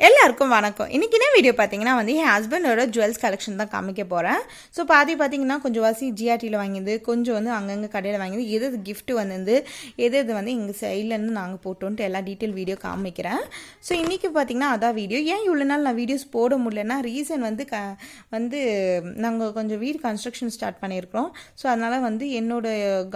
எல்லாருக்கும் வணக்கம். இன்றைக்கி என்ன வீடியோ பார்த்தீங்கன்னா வந்து என் ஹஸ்பண்டோட ஜுவல்ஸ் கலெக்ஷன் தான் காமிக்க போகிறேன் ஸோ பாதி பார்த்தீங்கன்னா கொஞ்சம் வாசி ஜிஆர்டியில் வாங்கியது கொஞ்சம் வந்து அங்கங்கே கடையில் வாங்கியது எது எது கிஃப்ட் வந்தது எது எது வந்து எங்கள் சைட்லேருந்து நாங்கள் போட்டோன்ட்டு எல்லா டீட்டெயில் வீடியோ காமிக்கிறேன். ஸோ இன்றைக்கி பார்த்தீங்கன்னா அதான் வீடியோ ஏன் இவ்வளோ நாள் நான் வீடியோஸ் போட முடியலன்னா ரீசன் வந்து க வந்து நாங்கள் கொஞ்சம் வீடு கன்ஸ்ட்ரக்ஷன் ஸ்டார்ட் பண்ணியிருக்கிறோம். ஸோ அதனால் வந்து என்னோட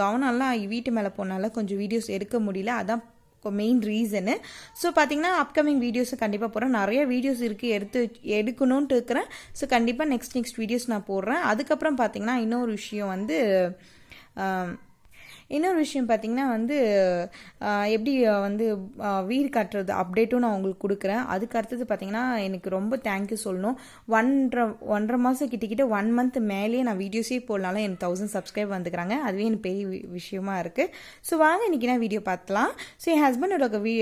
கவனம்லாம் வீட்டு மேலே போனால கொஞ்சம் வீடியோஸ் எடுக்க முடியல. அதான் மெயின் ரீசனு ஸோ பார்த்தீங்கன்னா அப்கமிங் வீடியோஸும் கண்டிப்பாக போடுறேன். நிறைய வீடியோஸ் இருக்குது எடுத்து எடுக்கணுன்ட்டு இருக்கிறேன். ஸோ கண்டிப்பாக நெக்ஸ்ட் நெக்ஸ்ட் வீடியோஸ் நான் போடுறேன். அதுக்கப்புறம் பார்த்தீங்கன்னா இன்னொரு விஷயம் வந்து இன்னொரு விஷயம் பார்த்தீங்கன்னா வந்து எப்படி வந்து வீர் வீடு கட்டுறது அப்டேட்டும் நான் உங்களுக்கு கொடுக்குறேன். அதுக்கு அடுத்தது பார்த்திங்கன்னா எனக்கு ரொம்ப தேங்க்யூ சொல்லணும். ஒன்றரை ஒன்றரை மாதம் கிட்டக்கிட்ட ஒன் மந்த் மேலேயே நான் வீடியோஸே போடனால எனக்கு தௌசண்ட் சப்ஸ்கிரைப் வந்துக்கிறாங்க. அதுவே எனக்கு பெரிய விஷயமா இருக்குது ஸோ வாங்க இன்றைக்கி நான் வீடியோ பார்க்கலாம் ஸோ என் ஹஸ்பண்டோட வீ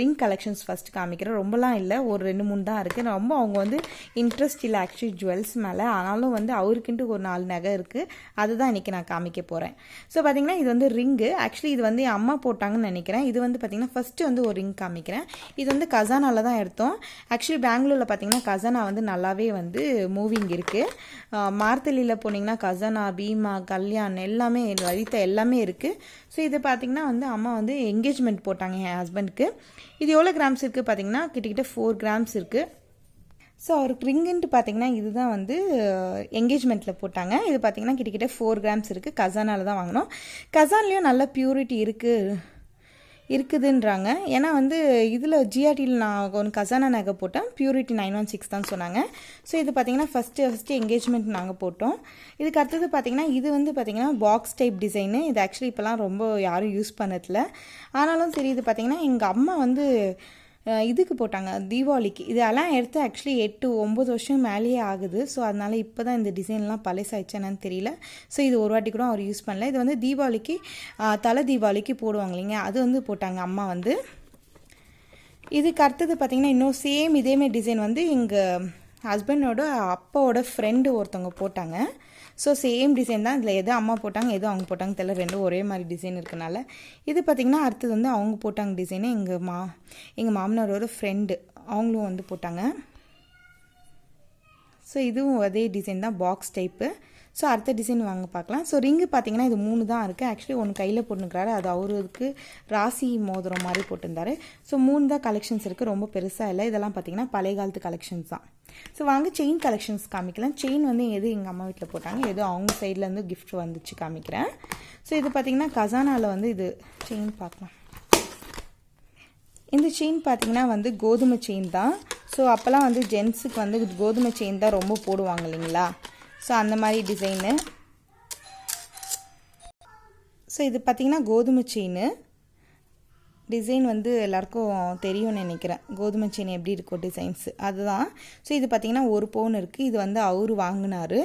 ரிங் கலெக்ஷன்ஸ் ஃபஸ்ட்டு காமிக்கிறேன். ரொம்பலாம் இல்லை. ஒரு ரெண்டு மூணு தான் இருக்குது ரொம்ப அவங்க வந்து இன்ட்ரெஸ்ட் இல்லை ஆக்சுவலி ஜுவல்ஸ் மேலே. ஆனாலும் வந்து அவருக்குன்ட்டு ஒரு நாலு நகை இருக்குது அதுதான் இன்றைக்கி நான் காமிக்க போகிறேன் ஸோ பார்த்தீங்கன்னா இது வந்து ரிங்கு. ஆக்சுவலி இது வந்து என் அம்மா போட்டாங்கன்னு நினைக்கிறேன். இது வந்து பார்த்தீங்கன்னா ஃபஸ்ட்டு வந்து ஒரு ரிங் காமிக்கிறேன். இது வந்து கசானால தான் எடுத்தோம். ஆக்சுவலி பெங்களூரில் பார்த்தீங்கன்னா கசானா வந்து நல்லாவே வந்து மூவிங் இருக்குது மார்த்தலியில் போனீங்கன்னா கசானா பீமா கல்யாண் எல்லாமே லலிதா எல்லாமே இருக்குது ஸோ இது பார்த்தீங்கன்னா வந்து அம்மா வந்து என்கேஜ்மெண்ட் போட்டாங்க என் ஹஸ்பண்டுக்கு இது எவ்வளோ கிராம்ஸ் இருக்குது பார்த்தீங்கன்னா கிட்டக்கிட்ட ஃபோர் கிராம்ஸ் இருக்குது ஸோ அவருக்கு ரிங்குன்ட்டு பார்த்தீங்கன்னா இதுதான் வந்து என்கேஜ்மெண்ட்டில் போட்டாங்க. இது பார்த்தீங்கன்னா கிட்டக்கிட்ட ஃபோர் கிராம்ஸ் இருக்குது கசானால் தான் வாங்கினோம். கசான்லேயும் நல்ல பியூரிட்டி இருக்குது இருக்குதுன்றாங்க. ஏன்னா வந்து இதில் ஜிஆர்டியில் நான் ஒன்று கசானா நகை போட்டேன். பியூரிட்டி நைன் ஒன் சிக்ஸ் தான் சொன்னாங்க. ஸோ இது பார்த்திங்கன்னா ஃபஸ்ட்டு ஃபஸ்ட்டு என்கேஜ்மெண்ட் நாங்கள் போட்டோம். இதுக்கு அடுத்தது பார்த்திங்கன்னா இது வந்து பார்த்திங்கன்னா பாக்ஸ் டைப் டிசைனு இது ஆக்சுவலி இப்போலாம் ரொம்ப யாரும் யூஸ் பண்ணதில்ல. ஆனாலும் சரி இது பார்த்திங்கன்னா எங்கள் அம்மா வந்து இதுக்கு போட்டாங்க தீபாவளிக்கு. இதெல்லாம் எடுத்து ஆக்சுவலி எட்டு ஒம்பது வருஷம் மேலேயே ஆகுது. ஸோ அதனால் இப்போ தான் இந்த டிசைன்லாம் பழசாயிடுச்சு என்னன்னு தெரியல. ஸோ இது ஒரு வாட்டி கூட அவர் யூஸ் பண்ணல. இது வந்து தீபாவளிக்கு தலை தீபாவளிக்கு போடுவாங்க இல்லைங்க. அது வந்து போட்டாங்க அம்மா வந்து. இதுக்கு அடுத்தது பார்த்திங்கன்னா இன்னும் சேம் இதேமாரி டிசைன் வந்து எங்கள் ஹஸ்பண்டோட அப்பாவோட ஃப்ரெண்டு ஒருத்தவங்க போட்டாங்க. ஸோ சேம் டிசைன் தான். இதில் எது அம்மா போட்டாங்க எது அவங்க போட்டாங்க தெரியல. ரெண்டும் ஒரே மாதிரி டிசைன் இருக்கனால. இது பார்த்திங்கன்னா அடுத்தது வந்து அவங்க போட்டாங்க டிசைனு எங்கள் மா எங்கள் மாமனாரோட ஃப்ரெண்டு அவங்களும் வந்து போட்டாங்க. ஸோ இதுவும் அதே டிசைன் தான் பாக்ஸ் டைப்பு ஸோ அடுத்த டிசைன் வாங்க பார்க்கலாம். ஸோ ரிங்கு பார்த்தீங்கன்னா இது மூணு தான் இருக்குது ஆக்சுவலி ஒன்று கையில் போட்டுருக்கிறாரு. அது அவருக்கு ராசி மோதிரம் மாதிரி போட்டிருந்தாரு. ஸோ மூணு தான் கலெக்ஷன்ஸ் இருக்குது ரொம்ப பெருசாக இல்லை. இதெல்லாம் பார்த்தீங்கன்னா பழைய காலத்து கலெக்ஷன்ஸ் தான். ஸோ வாங்க செயின் கலெக்ஷன்ஸ் காமிக்கலாம். செயின் வந்து எது எங்கள் அம்மா வீட்டில் போட்டாங்க எது அவங்க சைட்லேருந்து கிஃப்ட் வந்துச்சு காமிக்கிறேன். ஸோ இது பார்த்தீங்கன்னா கசானாவில் வந்து இது செயின் பார்க்கலாம். இந்த செயின் பார்த்தீங்கன்னா வந்து கோதுமை செயின் தான். ஸோ அப்போல்லாம் வந்து ஜென்ஸுக்கு வந்து கோதுமை செயின் தான் ரொம்ப போடுவாங்க இல்லைங்களா? ஸோ அந்த மாதிரி டிசைனு ஸோ இது பார்த்தீங்கன்னா கோதுமை செயின். டிசைன் வந்து எல்லாருக்கும் தெரியும்னு நினைக்கிறேன். கோதுமை செயின் எப்படி இருக்கும் டிசைன்ஸ் அதுதான். ஸோ இது பார்த்திங்கன்னா ஒரு பவுன் இருக்குது இது வந்து அவரு வாங்கினாரு.